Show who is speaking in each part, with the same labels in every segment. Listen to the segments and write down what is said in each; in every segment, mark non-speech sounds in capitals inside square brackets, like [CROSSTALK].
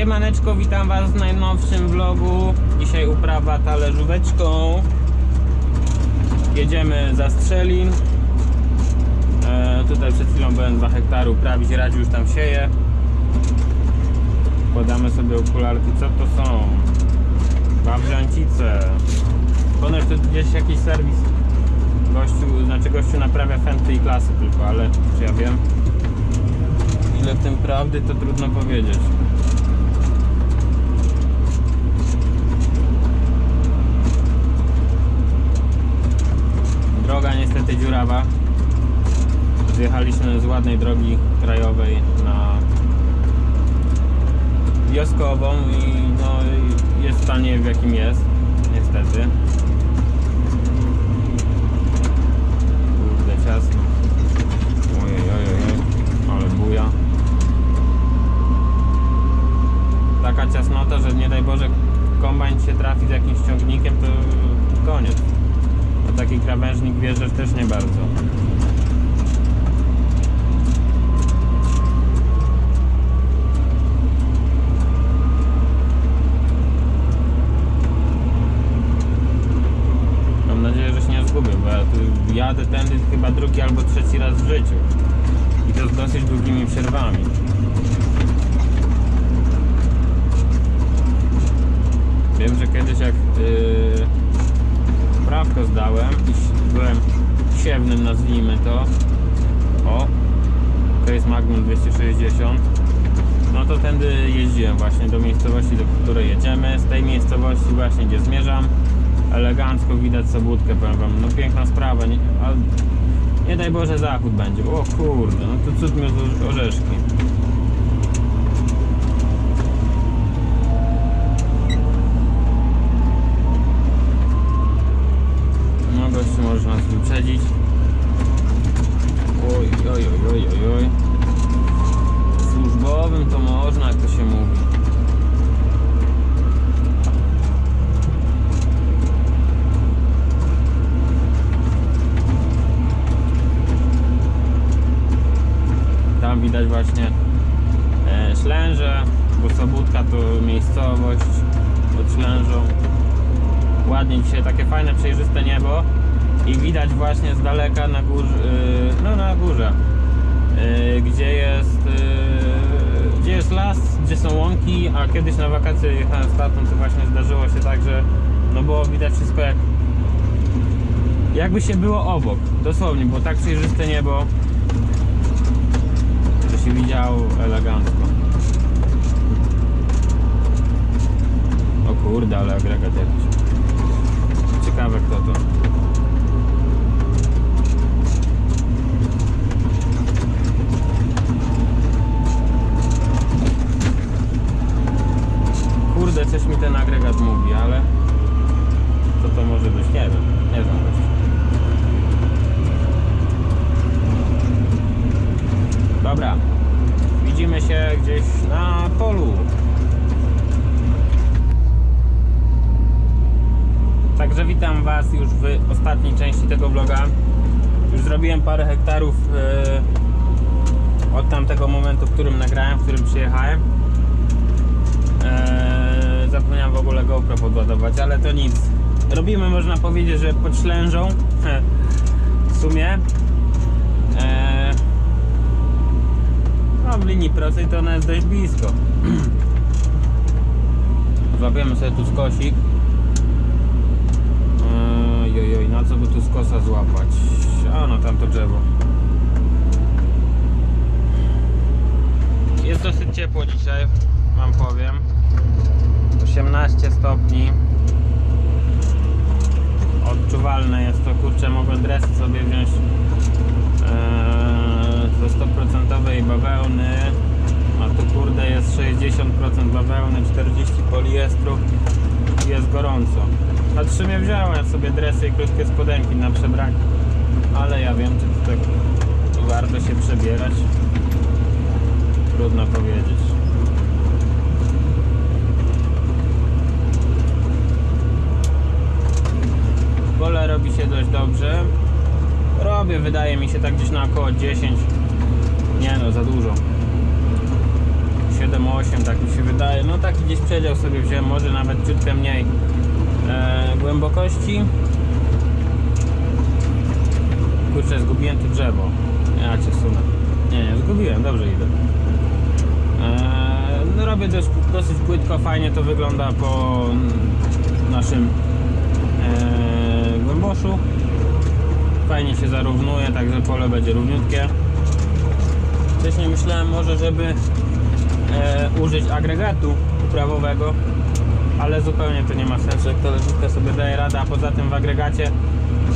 Speaker 1: Siemaneczko, witam was w najnowszym vlogu. Dzisiaj uprawa talerzóweczką. Jedziemy za Strzelin. E, tutaj przed chwilą byłem 2 hektary uprawić, Radzi już tam sieje. Podamy sobie okularki, co to są? Wawrzancice. Ponoć to gdzieś jakiś serwis gościu, znaczy gościu naprawia fenty i klasy tylko, ale czy ja wiem? Ile w tym prawdy to trudno powiedzieć. Droga niestety dziurawa. Zjechaliśmy z ładnej drogi krajowej na wioskową i no jest w stanie w jakim jest, niestety. Kurde ciasno. Ojej, ojej, ale buja. Taka ciasnota, że nie daj Boże kombajn się trafi z jakimś ciągnikiem, to koniec. Taki krawężnik wjeżdżasz też nie bardzo. Mam nadzieję, że się nie zgubię, bo ja tu jadę tędy chyba drugi albo trzeci raz w życiu. I to z dosyć długimi przerwami. Wiem, że kiedyś jak yy, i byłem siewnym, nazwijmy to. O, to jest Magnum 260. No to tędy jeździłem właśnie do miejscowości, do której jedziemy. Z tej miejscowości właśnie, gdzie zmierzam, elegancko widać Sobótkę, powiem wam. No piękna sprawa, nie, nie daj Boże zachód będzie. O kurde, no to cud mi orzeszki. No gościu możesz nas wyprzedzić. Oj, oj, oj, oj, oj, oj. Służbowym to można, jak to się mówi. Tam widać właśnie e, Ślęże, bo Sobótka to miejscowość pod Ślężą. Ładnie dzisiaj takie fajne, przejrzyste niebo i widać właśnie z daleka na górze, no na górze, yy, gdzie jest, yy, gdzie jest las, gdzie są łąki, a kiedyś na wakacje jechałem z tatą, to właśnie zdarzyło się tak, że no było widać wszystko jak jakby się było obok, dosłownie, było tak przejrzyste niebo, że się widziało elegancko. O kurde, ale agregat jakiś. Ciekawe kto to. Kurde, coś mi ten agregat mówi, ale co to może być? Nie wiem, nie znam gościa. Dobra, widzimy się gdzieś na polu. Także witam Was już w ostatniej części tego vloga. Już zrobiłem parę hektarów e, od tamtego momentu, w którym nagrałem, w którym przyjechałem. E, zapomniałem w ogóle GoPro podładować, ale to nic. Robimy, można powiedzieć, że pod ślężą. w sumie. E, no, w linii prostej to ona jest dość blisko. [CLEARS THROAT] Złapiemy sobie tu skosik. Ojoj, na co by tu skosa złapać? A no tam to drzewo. Jest dosyć ciepło dzisiaj, wam powiem. 18 stopni. Odczuwalne jest to, kurczę, mogę dresy sobie wziąć ee, ze 100% bawełny. A tu kurde jest 60% bawełny, 40 poliestru jest gorąco. Znaczy mnie wziąłem sobie dresy i krótkie spodenki na przebranie. Ale ja wiem, czy to tak warto się przebierać. Trudno powiedzieć. Pole robi się dość dobrze. Robię, wydaje mi się, tak gdzieś na około 10. Nie no, za dużo. 7-8, tak mi się wydaje. No taki gdzieś przedział sobie wziąłem, może nawet ciutkę mniej głębokości. Kurczę, zgubiłem tu drzewo. Ja cię sunę. Nie, nie, zgubiłem, dobrze idę. Eee, no robię dość, dosyć płytko, fajnie to wygląda po naszym eee, głęboszu. Fajnie się zarównuje, także pole będzie równiutkie. Wcześniej myślałem może, żeby e, użyć agregatu uprawowego, ale zupełnie to nie ma sensu, jak to sobie daje radę, a poza tym w agregacie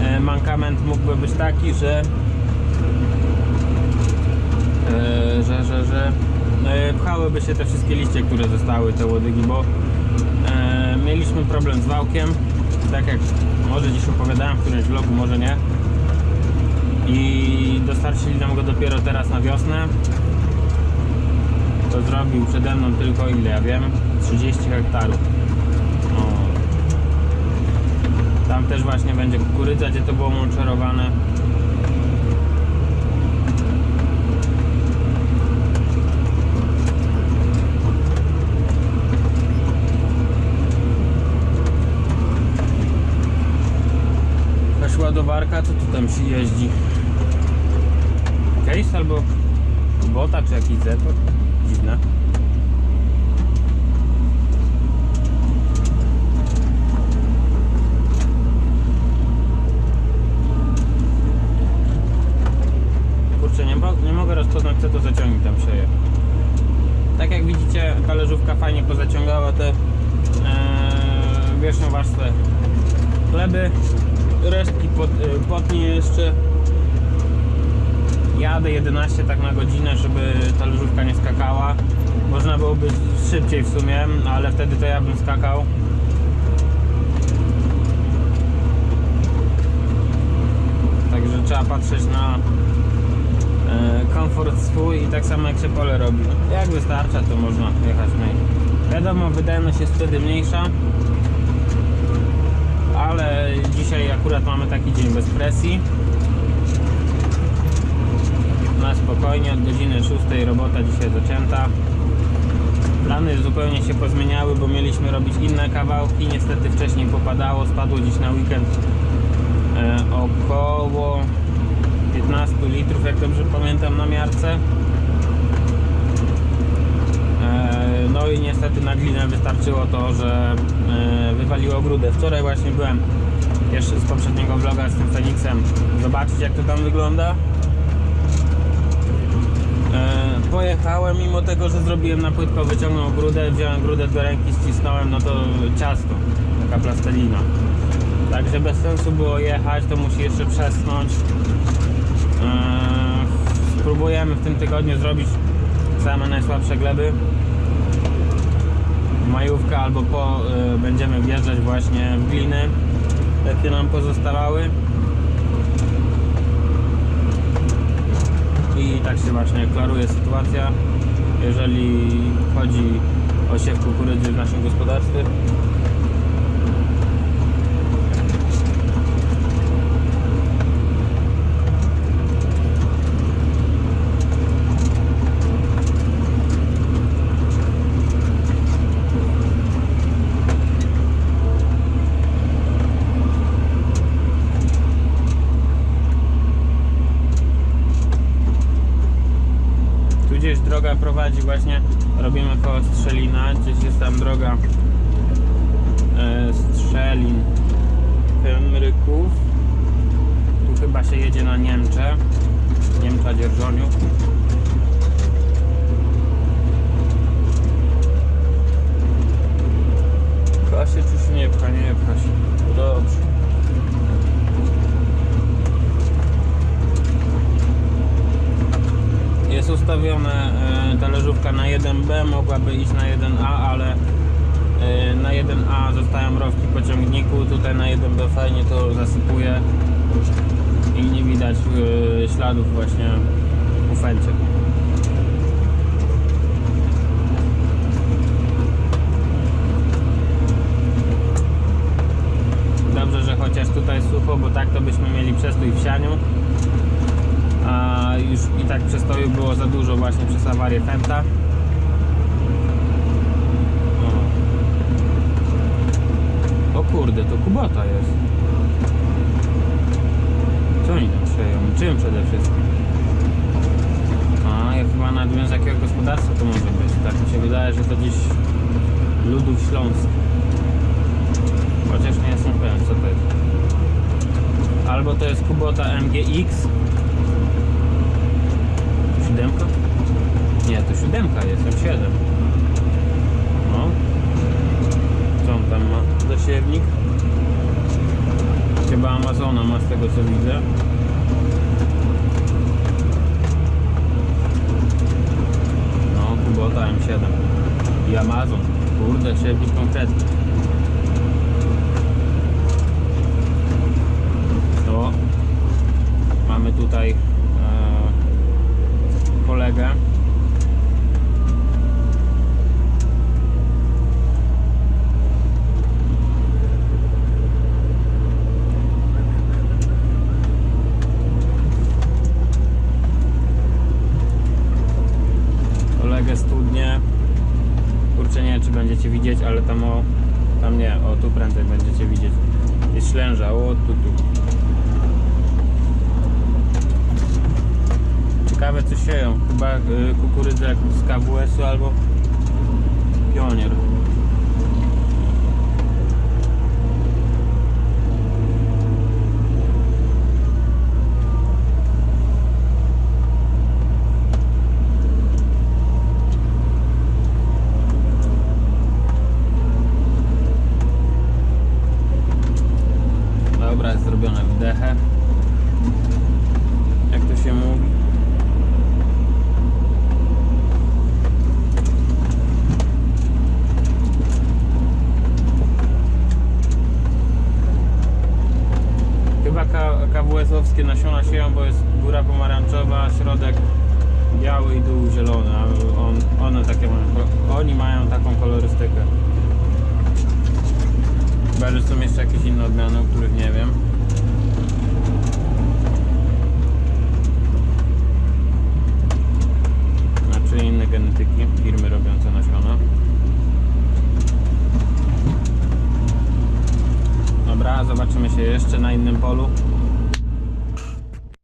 Speaker 1: e, mankament mógłby być taki, że e, że, że, że e, pchałyby się te wszystkie liście, które zostały, te łodygi, bo mieliśmy problem z wałkiem, tak jak może dziś opowiadałem w którymś vlogu, może nie. I dostarczyli nam go dopiero teraz na wiosnę. To zrobił przede mną tylko ile ja wiem 30 hektarów o. tam też właśnie będzie kukurydza, gdzie to było mulczerowane Jakaś ładowarka, co tu tam się jeździ? Case albo Kubota, czy jakiś Zetor? Dziwne. Kurczę, nie, nie mogę rozpoznać co to za ciągnik tam przeje. Tak jak widzicie, talerzówka fajnie pozaciągała te e, wierzchnią warstwę gleby, resztki pod, y, potnie jeszcze. Jadę 11 tak na godzinę, żeby ta leżówka nie skakała. Można byłoby szybciej w sumie, ale wtedy to ja bym skakał. Także trzeba patrzeć na e, komfort swój i tak samo jak się pole robi. Jak wystarcza, to można jechać mniej. Wiadomo, wydajność jest wtedy mniejsza, ale dzisiaj akurat mamy taki dzień bez presji. Na spokojnie, od godziny 6 robota dzisiaj zaczęta. Plany zupełnie się pozmieniały, bo mieliśmy robić inne kawałki. Niestety wcześniej popadało, spadło dziś na weekend e, około 15 litrów, jak dobrze pamiętam, na miarce. E, No i niestety na glinę wystarczyło to, że e, wywaliło grudę. Wczoraj właśnie byłem jeszcze z poprzedniego vloga z tym Feniksem zobaczyć jak to tam wygląda. E, Pojechałem mimo tego, że zrobiłem na płytko, wyciągnął grudę, wziąłem grudę do ręki, ścisnąłem, no to ciasto, taka plastelina. Także bez sensu było jechać, to musi jeszcze przeschnąć. E, Spróbujemy w tym tygodniu zrobić same najsłabsze gleby. Majówka albo po y, będziemy wjeżdżać właśnie w gliny. Jakie nam pozostawały i tak się właśnie klaruje sytuacja jeżeli chodzi o siew kukurydzy w naszym gospodarstwie Tu gdzieś prowadzi właśnie, robimy koło Strzelina, gdzieś jest tam droga e, Strzelin Henryków. Tu chyba się jedzie na Niemcze, Niemcza Dzierżoniów. Pcha się czy się nie pcha? Nie pcha się. Dobrze. Jest ustawione talerzówka na 1B, mogłaby iść na 1A, ale e, na 1A zostają rowki po ciągniku, tutaj na 1B fajnie to zasypuje i nie widać e, śladów właśnie u fęcie. Dobrze, że chociaż tutaj sucho, bo tak to byśmy mieli przestój w sianiu a już i tak przestoju było za dużo właśnie przez awarię fenta. O. o kurde, to Kubota jest. Co oni tam przeją? Czym przede wszystkim? A, ja chyba nadwiąz jakiego gospodarstwa to może być. Tak mi się wydaje, że to gdzieś Ludów Śląsk. Chociaż nie jestem pewien co to jest. Albo to jest Kubota MGX Siódemka? Nie, to siódemka jest, M7. No. Co on tam ma? Zasiewnik? Chyba Amazona ma z tego co widzę. No, Kubota M7 i Amazon. Kurde, siewnik konkretny. To mamy tutaj e, kolegę. kolegę studnie. Kurczę, nie wiem czy będziecie widzieć, ale tam o... Tam nie, o tu prędzej będziecie widzieć. Jest ślęża, o tu, tu. Ciekawe co sieją. Kukurydzę z KWS-u albo pionier. Dobra, jest zrobione w dechę. Jak to się mówi? KWS-owskie nasiona sieją, bo jest góra pomarańczowa, środek biały i dół zielony. a On, one takie mają, oni mają taką kolorystykę. Chyba, że są jeszcze jakieś inne odmiany, o których nie wiem. Znaczy inne genetyki, firmy robiące nasiona. Dobra,